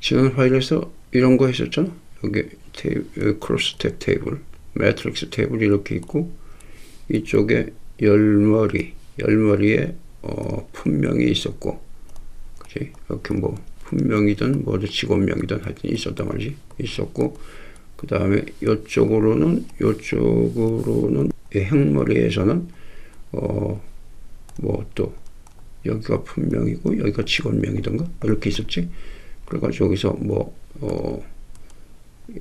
지난 파일에서 이런 거 했었잖아. 여기 테이블, 크로스 탭 테이블, 매트릭스 테이블 이렇게 있고 이쪽에 열머리, 열머리에 어, 품명이 있었고, 그지? 이렇게 뭐 품명이든 뭐든 직원명이든 하여튼 있었단 말이지. 있었고, 그 다음에 이쪽으로는 이쪽으로는 이 행머리에서는 어 뭐 또 여기가 품명이고 여기가 직원명이던가 이렇게 있었지. 그래가지고 여기서 뭐 어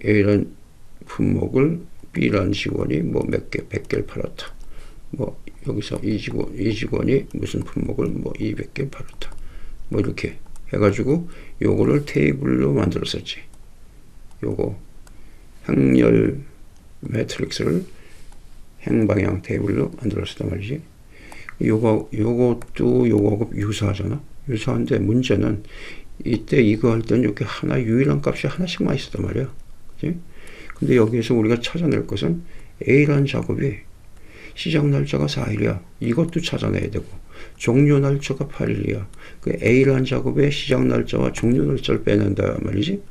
A란 품목을 B란 직원이 뭐 몇 개, 100개를 팔았다. 뭐 여기서 이 직원, 이 직원이 무슨 품목을 뭐 200개 팔았다. 뭐 이렇게 해가지고 요거를 테이블로 만들었었지. 요거 행렬 매트릭스를 행방향 테이블로 만들었단 말이지. 요거, 요것도 요거하고 유사하잖아. 유사한데 문제는 이때 이거 할 때는 이렇게 하나 유일한 값이 하나씩만 있었단 말이야. 그지? 근데 여기에서 우리가 찾아낼 것은 A라는 작업이 시작 날짜가 4일이야. 이것도 찾아내야 되고 종료 날짜가 8일이야. 그 A라는 작업의 시작 날짜와 종료 날짜를 빼낸다 말이지.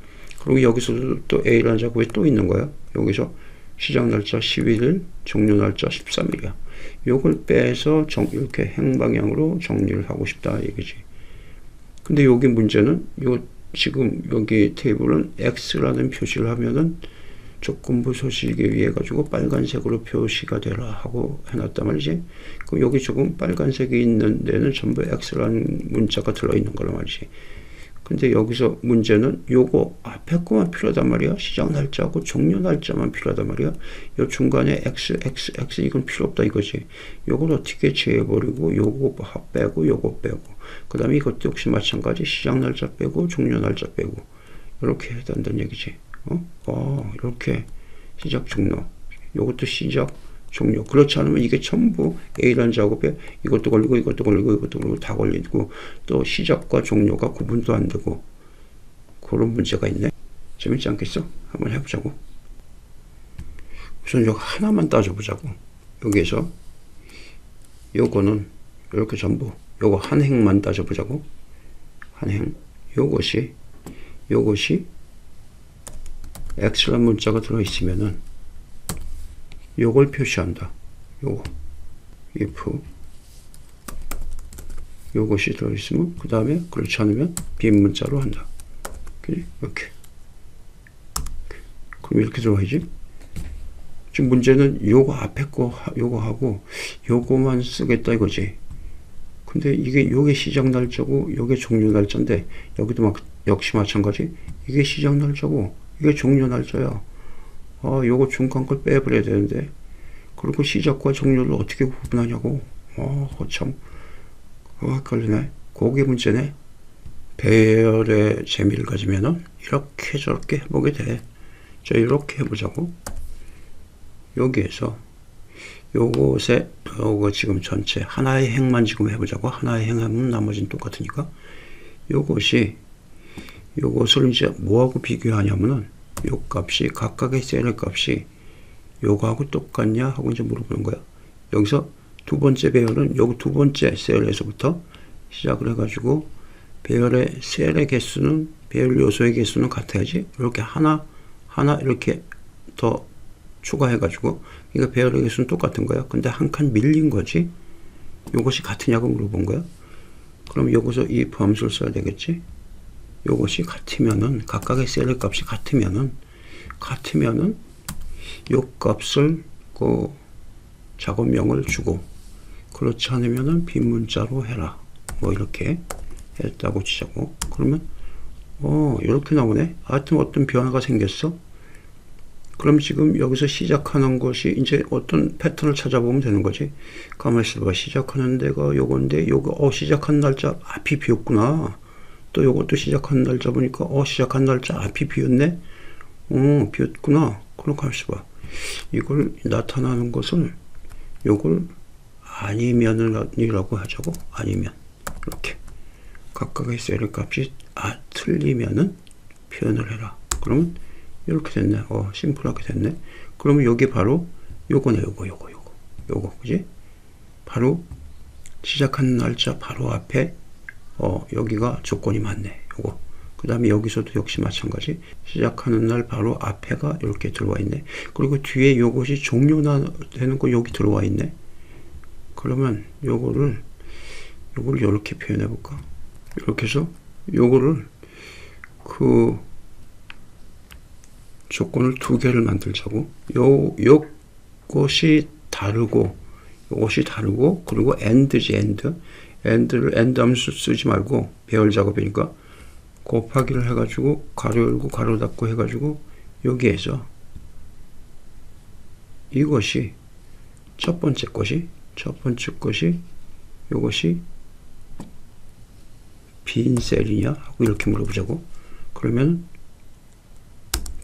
그리고 여기서도 또 A라는 작업이 또 있는 거야. 여기서 시작 날짜 11일, 종료 날짜 13일이야. 요걸 빼서 정, 이렇게 행방향으로 정리를 하고 싶다 이거지. 근데 여기 문제는 요 지금 여기 테이블은 X라는 표시를 하면은 조건부 소식에 의해 가지고 빨간색으로 표시가 되라 하고 해놨단 말이지. 그 여기 조금 빨간색이 있는 데는 전부 X라는 문자가 들어있는 거란 말이지. 근데 여기서 문제는 요거 앞에 거만 필요하단 말이야. 시작 날짜하고 종료 날짜만 필요하단 말이야. 요 중간에 X, X, X 이건 필요 없다 이거지. 요걸 어떻게 제해버리고 요거 빼고 요거 빼고 그 다음에 이것도 역시 마찬가지 시작 날짜 빼고 종료 날짜 빼고 이렇게 해야 된다는 얘기지. 어? 어, 이렇게 시작 종료. 요것도 시작 종료. 그렇지 않으면 이게 전부 A라는 작업에 이것도 걸리고 이것도 걸리고 이것도 걸리고 다 걸리고 또 시작과 종료가 구분도 안 되고 그런 문제가 있네. 재밌지 않겠어? 한번 해보자고. 우선 이거 하나만 따져보자고. 여기에서 요거는 이렇게 전부 요거 한 행만 따져보자고. 한 행. 요것이 요것이 X라는 문자가 들어있으면은 요걸 표시한다. 요거. if 요것이 들어있으면 그 다음에 그렇지 않으면 빈 문자로 한다. 이렇게. 그럼 이렇게 들어가야지. 지금 문제는 요거 앞에 거 요거 하고 요거만 쓰겠다 이거지. 근데 이게 요게 시작 날짜고 요게 종료 날짜인데 여기도 막 역시 마찬가지. 이게 시작 날짜고 이게 종료 날짜야. 아, 요거 중간 걸 빼버려야 되는데. 그리고 시작과 종료를 어떻게 구분하냐고. 어, 참. 어, 헷갈리네. 그게 문제네. 배열의 재미를 가지면은 이렇게 저렇게 해보게 돼. 자, 이렇게 해보자고. 여기에서 요것에 요거 지금 전체 하나의 행만 지금 해보자고. 하나의 행하면 나머지는 똑같으니까. 요것이 요것을 이제 뭐하고 비교하냐면은 요 값이 각각의 셀의 값이 요거하고 똑같냐 하고 이제 물어보는 거야. 여기서 두 번째 배열은 여기 두 번째 셀에서부터 시작을 해가지고 배열의 셀의 개수는 배열 요소의 개수는 같아야지 이렇게 하나 하나 이렇게 더 추가해가지고 그러니까 배열의 개수는 똑같은 거야. 근데 한 칸 밀린 거지. 요것이 같으냐고 물어본 거야. 그럼 여기서 이 함수를 써야 되겠지. 요것이 같으면은 각각의 셀의 값이 같으면은 같으면은 요 값을 그 작업명을 주고 그렇지 않으면은 빈 문자로 해라 뭐 이렇게 했다고 치자고 그러면 어 이렇게 나오네 하여튼 어떤 변화가 생겼어 그럼 지금 여기서 시작하는 것이 이제 어떤 패턴을 찾아보면 되는 거지? 가만히 있어봐 시작하는 데가 요건데 요거 어 시작한 날짜 앞이 비었구나. 또 요것도 시작한 날짜 보니까 어 시작한 날짜 앞이 비었네? 어 비었구나. 그럼 가만있어 봐 이걸 나타나는 것을 요걸 아니면이라고 하자고? 아니면. 이렇게. 각각의 셀의 값이 아 틀리면은 표현을 해라. 그러면 이렇게 됐네. 어 심플하게 됐네. 그러면 여기 바로 요거네 요거 요거 요거. 요거 그지? 바로 시작한 날짜 바로 앞에 어, 여기가 조건이 맞네. 요거. 그 다음에 여기서도 역시 마찬가지. 시작하는 날 바로 앞에가 이렇게 들어와 있네. 그리고 뒤에 요것이 종료나 되는 거 여기 들어와 있네. 그러면 요거를 요걸 이렇게 표현해 볼까? 이렇게 해서 요거를 그 조건을 두 개를 만들자고. 요 요것이 다르고 요것이 다르고 그리고 end지 end end를 end 함수 쓰지 말고 배열 작업이니까 곱하기를 해가지고 가로 열고 가로 닫고 해가지고 여기에서 이것이 첫 번째 것이 첫 번째 것이 이것이 빈 셀이냐? 하고 이렇게 물어보자고. 그러면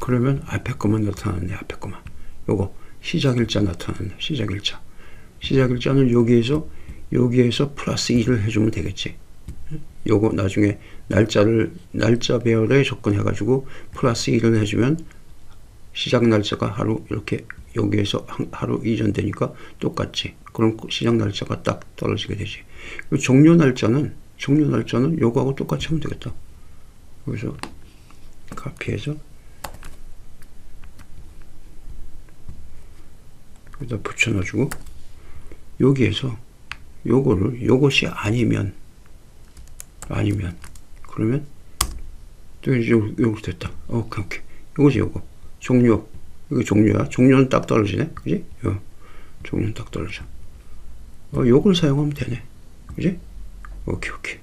그러면 앞에 것만 나타났네 앞에 것만 요거 시작 일자 나타났네 시작 일자 시작 일자는 여기에서 여기에서 플러스 2를 해주면 되겠지 요거 나중에 날짜를 날짜 배열에 접근해 가지고 플러스 1을 해주면 시작 날짜가 하루 이렇게 여기에서 한- 하루 이전 되니까 똑같지. 그럼 그 시작 날짜가 딱 떨어지게 되지. 그리고 종료 날짜는 종료 날짜는 요거하고 똑같이 하면 되겠다. 여기서 카피해서 여기다 붙여놔주고 여기에서 요거를 요것이 아니면 아니면 그러면 또 이제 요- 요거 됐다. 오케이 오케이. 요거지 요거. 종료. 이거 종료야. 종료는 딱 떨어지네. 그지? 요. 종료는 딱 떨어져. 어, 요걸 사용하면 되네. 그지? 오케이 오케이.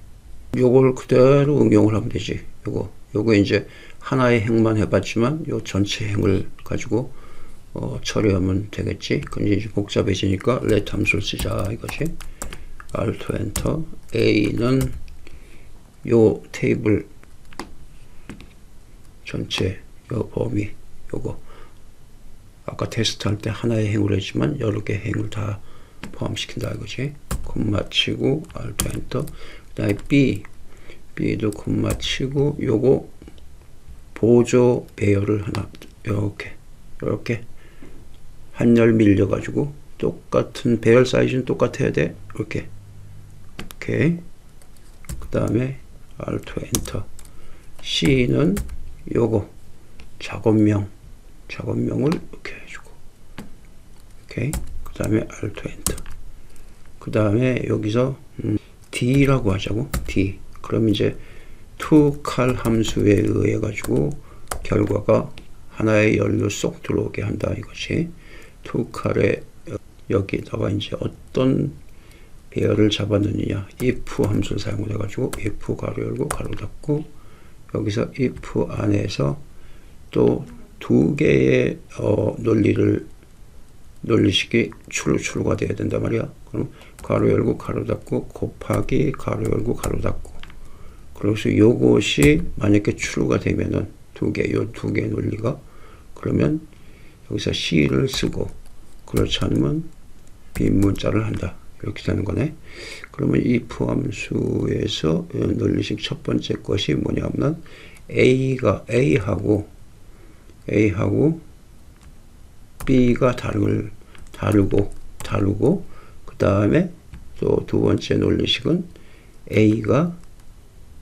요걸 그대로 응용을 하면 되지. 요거. 요거 이제 하나의 행만 해봤지만 요 전체 행을 가지고 어, 처리하면 되겠지. 근데 이제 복잡해지니까 let 함수를 쓰자 이거지. Alt Enter. A는 요 테이블 전체 요 범위 요거. 아까 테스트 할 때 하나의 행으로 했지만 여러 개 행을 다 포함시킨다 이거지. 콤마 치고 Alt Enter. 그 다음에 B. B도 콤마 치고 요거 보조 배열을 하나 요렇게 요렇게 한열 밀려 가지고 똑같은 배열 사이즈는 똑같아야 돼. 이렇게. 오케이. 그 다음에 Alt Enter. C는 요거. 작업명. 작업명을 이렇게 해주고. 오케이. 그 다음에 Alt Enter. 그 다음에 여기서 음, D라고 하자고. D. 그럼 이제 toCal 함수에 의해 가지고 결과가 하나의 열로 쏙 들어오게 한다 이것이 toCal에 여기다가 이제 어떤 배열을 잡아넣느냐. if 함수를 사용해 가지고 if 가로 열고 가로 닫고 여기서 if 안에서 또 두 개의 어, 논리를 논리식이 출, 출가 돼야 된단 말이야. 그럼 가로 열고 가로 닫고 곱하기 가로 열고 가로 닫고. 그래서 요것이 만약에 출가 되면은 두 개, 요 두 개의 논리가 그러면 여기서 C를 쓰고 그렇지 않으면 빈 문자를 한다. 이렇게 되는 거네. 그러면 이 함수에서 논리식 첫 번째 것이 뭐냐면 A가 A하고 A하고 B가 다를 다르고 다르고 그 다음에 또 두 번째 논리식은 A가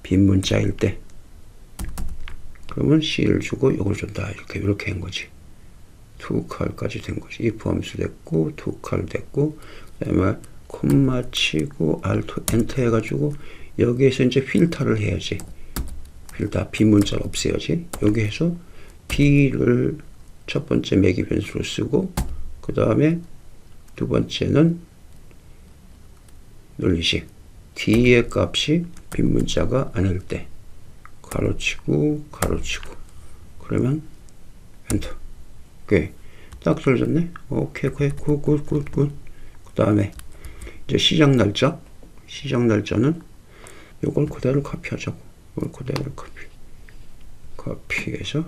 빈 문자일 때 그러면 C를 주고 이걸 준다 이렇게 이렇게 한 거지. 투칼까지 된 거지. if 함수 됐고 투칼 됐고 그다음에 콤마 치고 alt 엔터 해가지고 여기에서 이제 필터를 해야지. 필터 비문자를 없애야지. 여기에서 b를 첫 번째 매기 변수로 쓰고 그 다음에 두 번째는 논리식 d의 값이 빈 문자가 아닐 때 가로치고 가로치고 그러면 엔터 오케이 딱 떨어졌네. 오케이 오케이. 굿 굿 굿 굿. 그 다음에 이제 시작 날짜. 시작 날짜는 요걸 그대로 카피하자고. 이걸 그대로 카피. 카피해서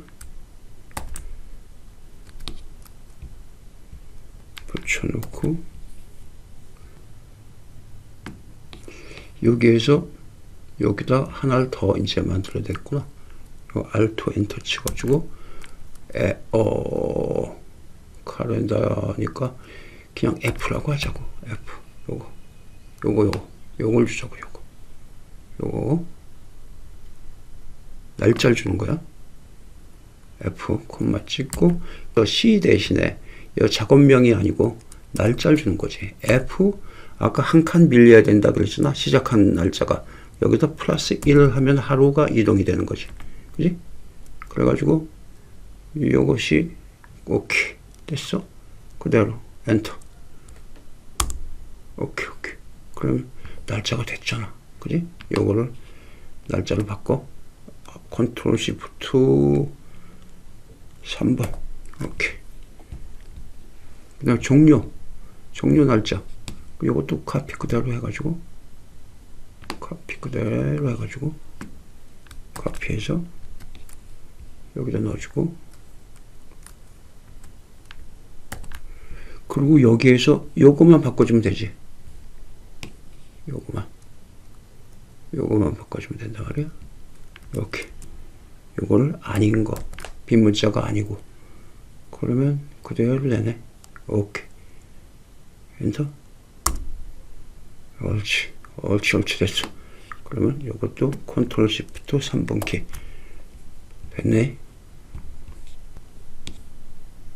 붙여놓고 여기에서 여기다 하나를 더 이제 만들어야 됐구나. 요 알토 엔터 치가지고 에, 어, 카렌다니까 그냥 F라고 하자고. F. 요거. 요거, 요거. 요걸 주자고, 요거. 요거. 날짜를 주는 거야. F 콤마 찍고 또 C 대신에 이 작업명이 아니고 날짜를 주는 거지. F 아까 한 칸 밀려야 된다 그랬잖아. 시작한 날짜가 여기다 플러스 1을 하면 하루가 이동이 되는 거지. 그지? 그래가지고 이것이 오케이 됐어. 그대로 엔터. 오케이 오케이. 그럼 날짜가 됐잖아. 그지? 요거를 날짜를 바꿔 컨트롤 시프트 3번 오케이 그 다음 종료 종료 날짜 요것도 카피 그대로 해가지고 카피 그대로 해가지고 카피해서 여기다 넣어주고 그리고 여기에서 요것만 바꿔주면 되지. 요거만. 요거만 바꿔주면 된다 말이야. 이렇게. 요거를 아닌 거. 빈문자가 아니고. 그러면 그대로 되네 오케이. 엔터 옳지 옳지 옳지 됐어. 그러면 요것도 컨트롤 시프트 3번 키. 됐네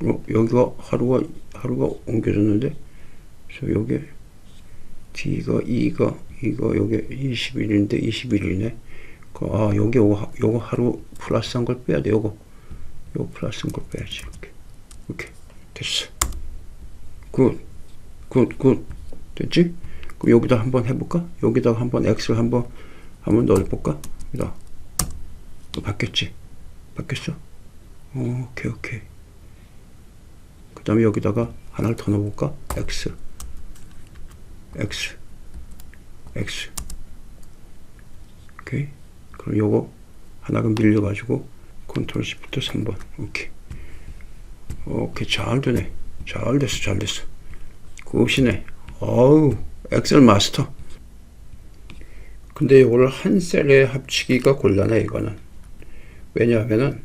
어, 여기가 하루가 하루가 옮겨졌는데 그래서 여기 D가 2가 이거 여기 21일인데 21일이네 아 여기 요거, 요거 하루 플러스한 걸 빼야 돼 요거 요거 플러스한 걸 빼야지 이렇게 이렇게 됐어 굿굿굿 됐지? 그럼 여기다 한번 해볼까? 여기다가 한번 X를 한번 한번 넣어볼까? 여기다 바뀌었지? 바뀌었어? 어, 오케이 오케이 그 다음에 여기다가 하나를 더 넣어볼까? X. X. X. 오케이. 그럼 요거 하나가 밀려가지고 컨트롤 시프트 3번. 오케이. 오케이. 잘 되네. 잘 됐어. 잘 됐어. 굿이네. 어우 엑셀 마스터. 근데 이거를 한 셀에 합치기가 곤란해 이거는. 왜냐하면은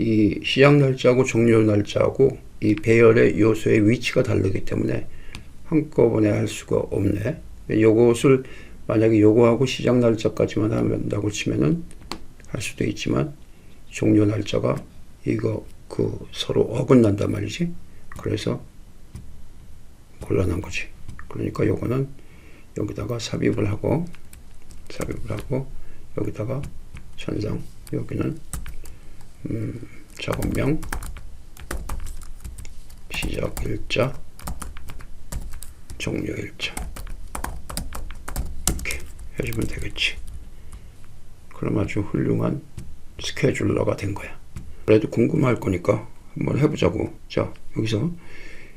이 시작 날짜하고 종료 날짜하고 이 배열의 요소의 위치가 다르기 때문에 한꺼번에 할 수가 없네 요것을 만약에 요거하고 시작 날짜까지만 한다고 치면은 할 수도 있지만 종료 날짜가 이거 그 서로 어긋난단 말이지. 그래서 곤란한 거지. 그러니까 요거는 여기다가 삽입을 하고 삽입을 하고 여기다가 천상 여기는 음, 작업명 시작 일자 종료 일자 해주면 되겠지. 그럼 아주 훌륭한 스케줄러가 된 거야. 그래도 궁금할 거니까 한번 해보자고. 자, 여기서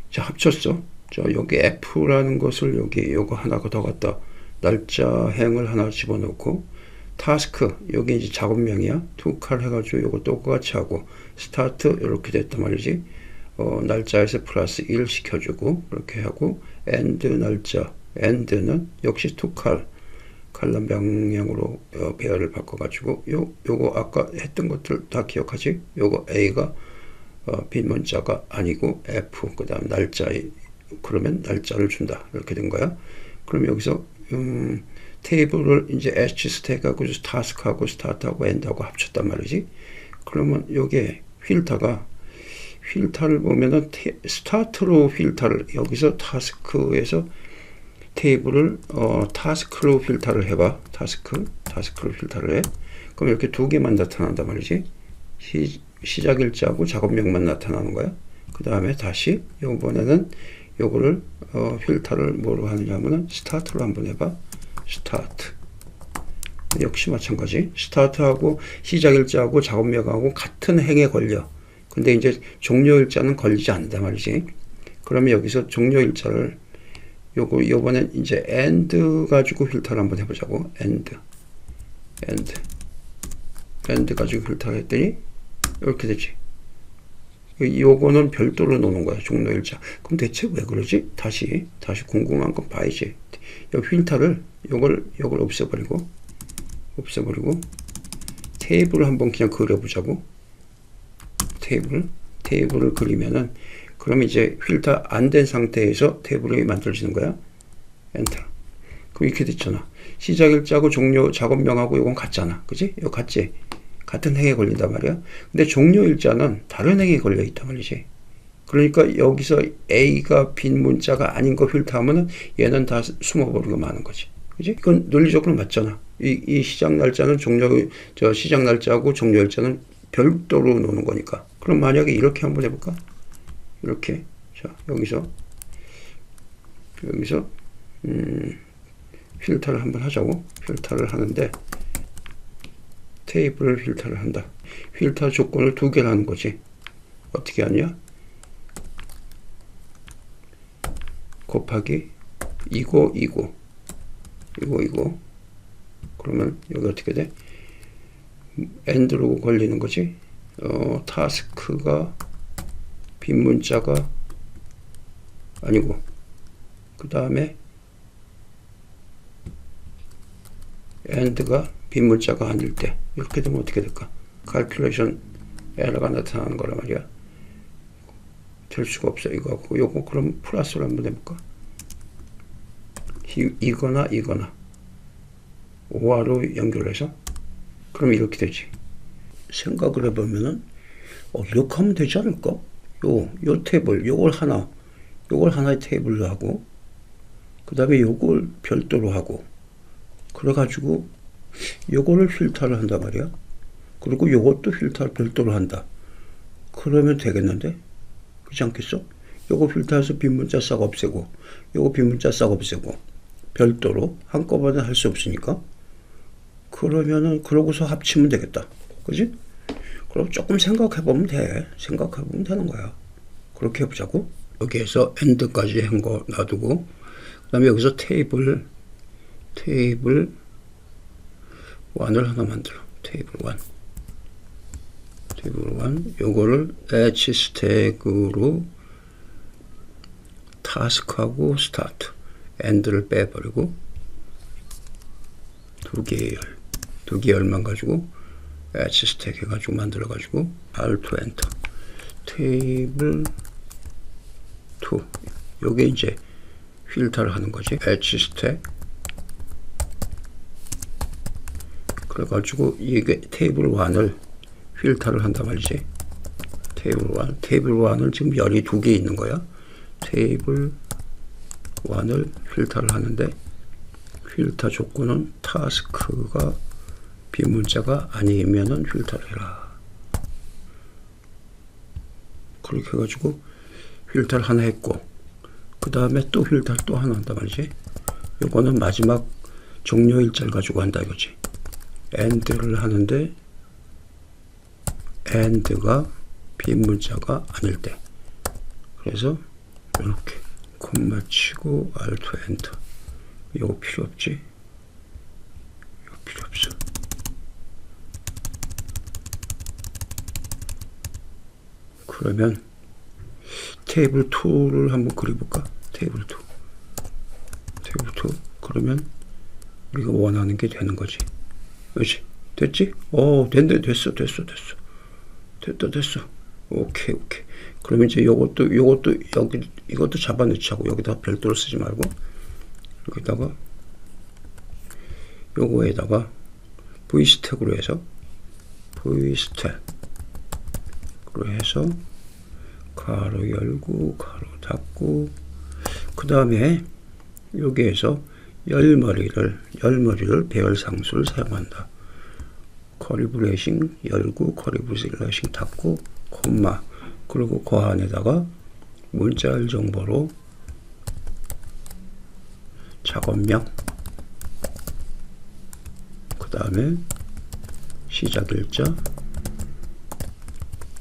자 합쳤어. 자, 여기 F라는 것을 여기 요거 하나 더 갖다 날짜 행을 하나 집어넣고 타스크 여기 이제 작업명이야. 투칼 해가지고 요거 똑같이 하고 스타트 이렇게 됐단 말이지. 어, 날짜에서 플러스 1 시켜주고 그렇게 하고 엔드 날짜 엔드는 역시 투칼 칼럼 방향으로 어, 배열을 바꿔가지고 요 요거 아까 했던 것들 다 기억하지? 요거 A가 어, 빈 문자가 아니고 F 그 다음 날짜에 그러면 날짜를 준다 이렇게 된 거야. 그럼 여기서 음, 테이블을 이제 H 스택하고 타스크하고 스타트하고 엔드하고 합쳤단 말이지. 그러면 요게 필터가 필터를 보면은 테, 스타트로 필터를 여기서 타스크에서 테이블을 어, 타스크로 필터를 해봐. 타스크, 타스크로 필터를 해. 그럼 이렇게 두 개만 나타난단 말이지. 시, 시작 일자하고 작업명만 나타나는 거야. 그 다음에 다시 이번에는 요거를 어, 필터를 뭐로 하느냐 하면은 스타트로 한번 해봐. 스타트. 역시 마찬가지. 스타트하고 시작 일자하고 작업명하고 같은 행에 걸려. 근데 이제 종료 일자는 걸리지 않는단 말이지. 그러면 여기서 종료 일자를 요거 요번엔 이제 and 가지고 필터를 한번 해보자고 and and and 가지고 필터 했더니 이렇게 되지 요거는 별도로 놓는 거야 종료일자 그럼 대체 왜 그러지 다시 다시 궁금한 건 봐야지 요 필터를 요걸 요걸 없애버리고 없애버리고 테이블을 한번 그냥 그려보자고 테이블 테이블을 그리면은 그럼 이제 필터 안 된 상태에서 테이블이 만들어지는 거야. 엔터. 그럼 이렇게 됐잖아. 시작 일자고 종료 작업명하고 이건 같잖아. 그지? 이거 같지? 같은 행에 걸린단 말이야. 근데 종료 일자는 다른 행에 걸려 있단 말이지. 그러니까 여기서 A가 빈 문자가 아닌 거 필터하면은 얘는 다 숨어버리고 마는 거지. 그지? 이건 논리적으로 맞잖아. 이, 이 시작 날짜는 종료, 저 시작 날짜하고 종료 일자는 별도로 노는 거니까. 그럼 만약에 이렇게 한번 해볼까? 이렇게. 자, 여기서, 여기서, 음, 필터를 한번 하자고. 필터를 하는데, 테이블을 필터를 한다. 필터 조건을 두 개를 하는 거지. 어떻게 하냐? 곱하기 이거 이거 이거 이거 그러면 여기 어떻게 돼? 엔드로 걸리는 거지. 어, 타스크가 빈 문자가 아니고 그 다음에 엔드가 빈 문자가 아닐 때 이렇게 되면 어떻게 될까? 칼큘레이션 에러가 나타나는 거란 말이야. 될 수가 없어 이거 갖고 요거 그럼 플러스로 한번 해볼까? 이, 이거나 이거나 오화로 연결해서 그럼 이렇게 되지. 생각을 해보면은 어, 이렇게 하면 되지 않을까? 요, 요 테이블, 요걸 하나, 요걸 하나의 테이블로 하고, 그 다음에 요걸 별도로 하고, 그래가지고, 요거를 필터를 한단 말이야. 그리고 요것도 필터를 별도로 한다. 그러면 되겠는데? 그렇지 않겠어? 요거 필터해서 빈 문자 싹 없애고, 요거 빈 문자 싹 없애고, 별도로 한꺼번에 할 수 없으니까. 그러면은, 그러고서 합치면 되겠다. 그지? 그럼 조금 생각해보면 돼. 생각해보면 되는 거야. 그렇게 해보자고. 여기에서 엔드까지 한 거 놔두고, 그 다음에 여기서 테이블, 테이블 1을 하나 만들어. 테이블 1. 테이블 1. 요거를 H 스택으로 타스크하고 스타트. 엔드를 빼버리고, 두 개의 열. 두 개의 열만 가지고, H 스택 해가지고 만들어가지고, Alt 엔터. 테이블 2. 요게 이제 필터를 하는 거지. H 스택. 그래가지고 이게 테이블 1을 필터를 한단 말이지. 테이블 1. 테이블 1을 지금 열이 두 개 있는 거야. 테이블 1을 필터를 하는데 필터 조건은 타스크가 비문자가 아니면은 필터를 해라. 그렇게 해가지고 필터를 하나 했고 그 다음에 또 필터를 또 하나 한단 말이지. 요거는 마지막 종료 일자를 가지고 한다 이거지. End를 하는데 end가 빈 문자가 아닐 때. 그래서 이렇게 콤마 치고 alt 엔터. 이거 필요 없지? 이거 필요 없어. 그러면 테이블 2를 한번 그려볼까? 테이블 2 테이블 2 그러면 우리가 원하는 게 되는 거지 그렇지 됐지? 어 됐네. 됐어 됐어 됐어. 됐다 됐어. 오케이 오케이. 그러면 이제 요것도 요것도 여기 이것도 잡아넣자고 여기다 별도로 쓰지 말고 여기다가 요거에다가 V 스택으로 해서 V 스택으로 해서 가로 열고 가로 닫고 그 다음에 여기에서 열머리를 열머리를 배열 상수를 사용한다. 커리 브레이싱 열고 커리 브레이싱 닫고 콤마 그리고 그 안에다가 문자열 정보로 작업명 그 다음에 시작 일자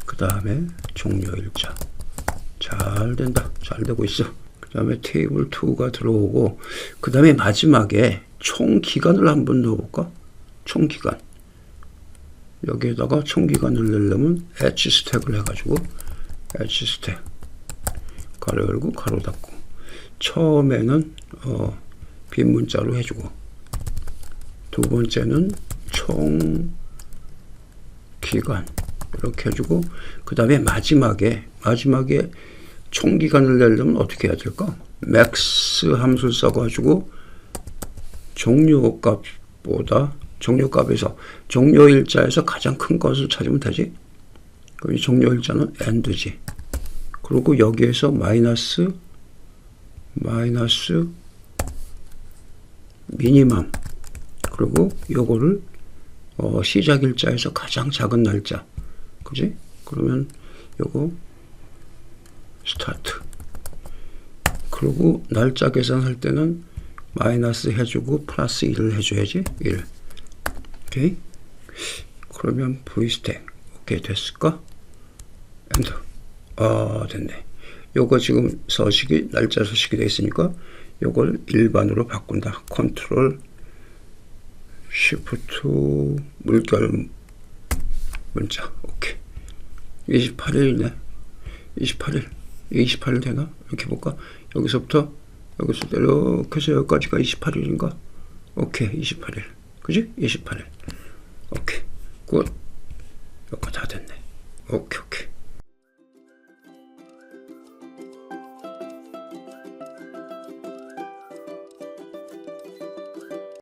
그 다음에 종료 일자. 잘 된다. 잘 되고 있어 그 다음에 테이블 2가 들어오고 그 다음에 마지막에 총 기간을 한번 넣어볼까? 총 기간. 여기에다가 총 기간을 내려면 H 스택을 해가지고 H 스택. 가로 열고 가로 닫고. 처음에는 어, 빈 문자로 해주고. 두 번째는 총 기간. 이렇게 해주고 그 다음에 마지막에 마지막에 총 기간을 내려면 어떻게 해야 될까? max 함수를 써가지고 종료 값보다 종료값에서 종료일자에서 가장 큰 것을 찾으면 되지. 그럼 이 종료일자는 end지. 그리고 여기에서 마이너스 마이너스 미니멈 그리고 요거를 어, 시작일자에서 가장 작은 날짜 그지? 그러면 요거 스타트. 그리고 날짜 계산할 때는 마이너스 해주고 플러스 1을 해줘야지 1 오케이? 그러면 v스택. 오케이 됐을까? 엔터. 아 됐네. 요거 지금 서식이 날짜 서식이 되어 있으니까 요걸 일반으로 바꾼다. 컨트롤 시프트 물결 문자. 오케이. 28일이네. 28일 28일 되나? 이렇게 볼까? 여기서부터 여기서 이렇게 해서 여기까지가 28일인가? 오케이 28일. 그지? 28일. 오케이. 굿. 요거 다 됐네. 오케이 오케이